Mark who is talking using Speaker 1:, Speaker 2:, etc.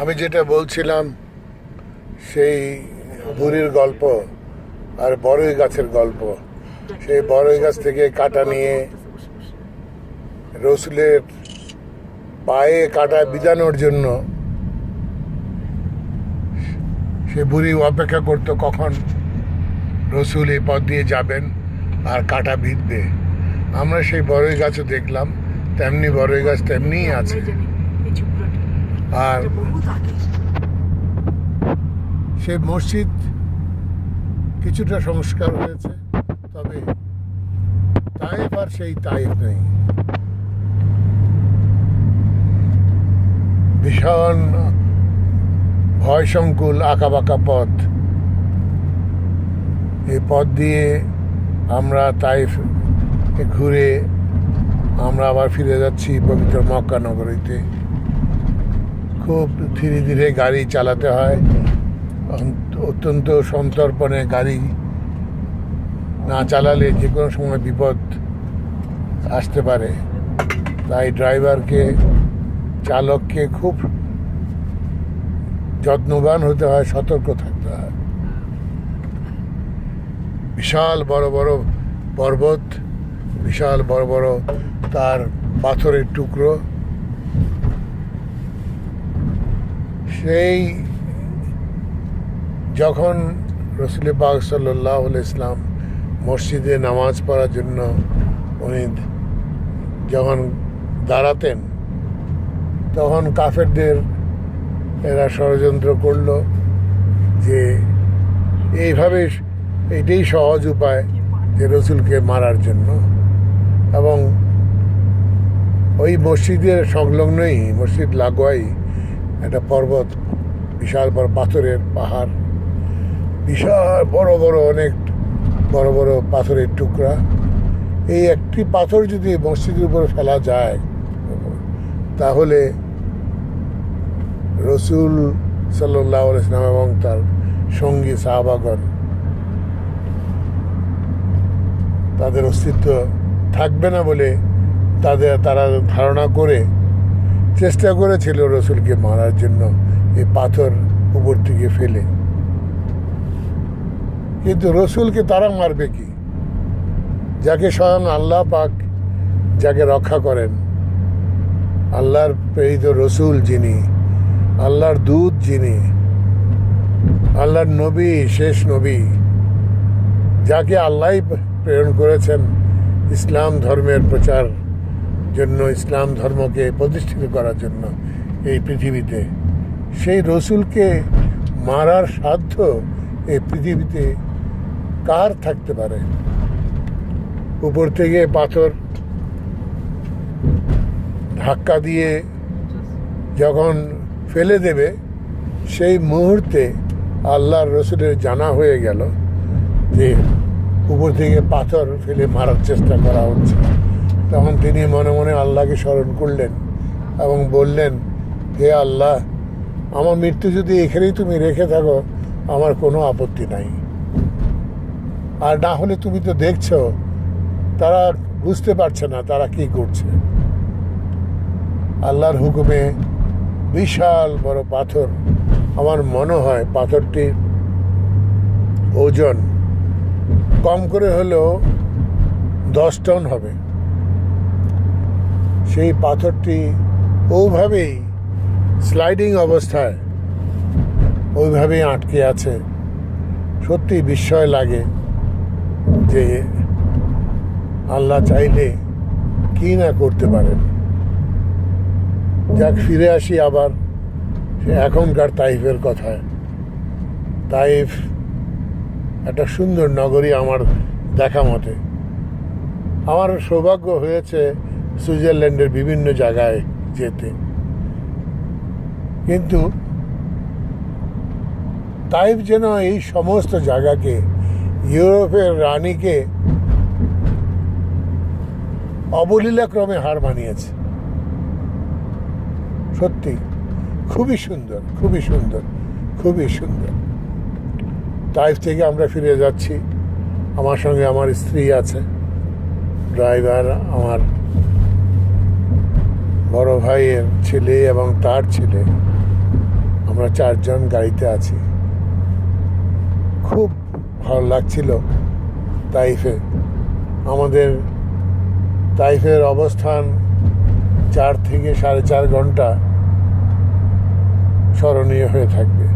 Speaker 1: আমি যেটা বলছিলাম, সেই বুড়ির গল্প আর বড়ই গাছের গল্প, সেই বড়ই গাছ থেকে কাটা নিয়ে রসুলের পায়ে কাটা বিজানোর জন্য সে বুড়ি অপেক্ষা করতো কখন রসুল এই পথ দিয়ে যাবেন আর কাটা বিঁধবে। আমরা সেই বড়ই গাছও দেখলাম। তেমনি বড়ই গাছ তেমনিই আছে। আর সে মসজিদ কিছুটা সংস্কার হয়েছে তবে তাইফ আর সেই তাইফ নেই। ভীষণ ভয়সংকুল আঁকাবাঁকা পথ। এই পথ দিয়ে আমরা তাইফ ঘুরে আমরা আবার ফিরে যাচ্ছি পবিত্র মক্কা নগরীতে। খুব ধীরে ধীরে গাড়ি চালাতে হয়। অত্যন্ত সন্তর্পণে গাড়ি না চালালে যে কোনো সময় বিপদ আসতে পারে। তাই ড্রাইভারকে, চালককে খুব যত্নবান হতে হয়, সতর্ক থাকতে হয়। বিশাল বড় বড় পর্বত বিশাল বড় বড় তার পাথরের টুকরো। সেই যখন রসুল পাক সাল্লাহ ইসলাম মসজিদে নামাজ পড়ার জন্য উনি যখন দাঁড়াতেন, তখন কাফেরদের এরা ষড়যন্ত্র করল যে এইভাবে, এটাই সহজ উপায় যে রসুলকে মারার জন্য। এবং ওই মসজিদের সংলগ্নই, মসজিদ লাগোয়াই, একটা পর্বত, বিশাল বড় পাথরের পাহাড়, বিশাল বড় বড় অনেক বড় বড় পাথরের টুকরা। এই একটি পাথর যদি মসজিদের উপরে ফেলা যায়, তাহলে রসুল সাল্লাহ ইসলাম এবং তার সঙ্গী সাহাবাগণ তাদের অস্তিত্ব থাকবে না বলে তাদের, তারা ধারণা করে চেষ্টা করেছিল রসুলকে মারার জন্য এই পাথর উপর থেকে ফেলে। কিন্তু রসুলকে তারা মারবে কি? যাকে স্বয়ং আল্লাহ পাক, যাকে রক্ষা করেন, আল্লাহর প্রেরিত রসুল যিনি, আল্লাহর দূত যিনি, আল্লাহর নবী, শেষ নবী, যাকে আল্লাহ প্রেরণ করেছেন ইসলাম ধর্মের প্রচার জন্য, ইসলাম ধর্মকে প্রতিষ্ঠিত করার জন্য এই পৃথিবীতে। সেই রসুলকে মারার সাধ্য এই পৃথিবীতে কার থাকতে পারে? উপর থেকে পাথর, ধাক্কা দিয়ে যখন ফেলে দেবে, সেই মুহূর্তে আল্লাহর রসুলের জানা হয়ে গেল যে উপর থেকে পাথর ফেলে মারার চেষ্টা করা হচ্ছে। তখন তিনি মনে মনে আল্লাহকে স্মরণ করলেন এবং বললেন, হে আল্লাহ, আমার মৃত্যু যদি এখানেই তুমি রেখে থাকো, আমার কোনো আপত্তি নাই। আর না হলে তুমি তো দেখছ, তারা বুঝতে পারছে না তারা কি করছে। আল্লাহর হুকুমে বিশাল বড় পাথর, আমার মনে হয় পাথরটির ওজন কম করে হলেও দশ টন হবে। সেই পাথরটি ওভাবেই স্লাইডিং অবস্থায় ওইভাবেই আটকে আছে। সত্যি বিস্ময় লাগে যে আল্লাহ চাইলে কি না করতে পারেন। যাক, ফিরে আসি আবার, সে এখনকার তাইফের কথায়। তাইফ একটা সুন্দর নগরী আমার দেখা মতে। আমার সৌভাগ্য হয়েছে সুইজারল্যান্ডের বিভিন্ন জায়গায় যেতে। কিন্তু তাইফ যেন এই সমস্ত জায়গাকে, ইউরোপের রানীকে অবলীলাক্রমে হার মানিয়েছে। সত্যি, খুবই সুন্দর খুবই সুন্দর খুবই সুন্দর। টাইপ থেকে আমরা ফিরে যাচ্ছি। আমার সঙ্গে আমার স্ত্রী আছে ড্রাইভার আমার বড় ভাইয়ের ছেলে এবং তার ছেলে। আমরা চারজন গাড়িতে আছি। খুব ভালো লাগছিল তাইফে। আমাদের তাইফের অবস্থান চার থেকে সাড়ে চার ঘণ্টা স্মরণীয় হয়ে থাকবে।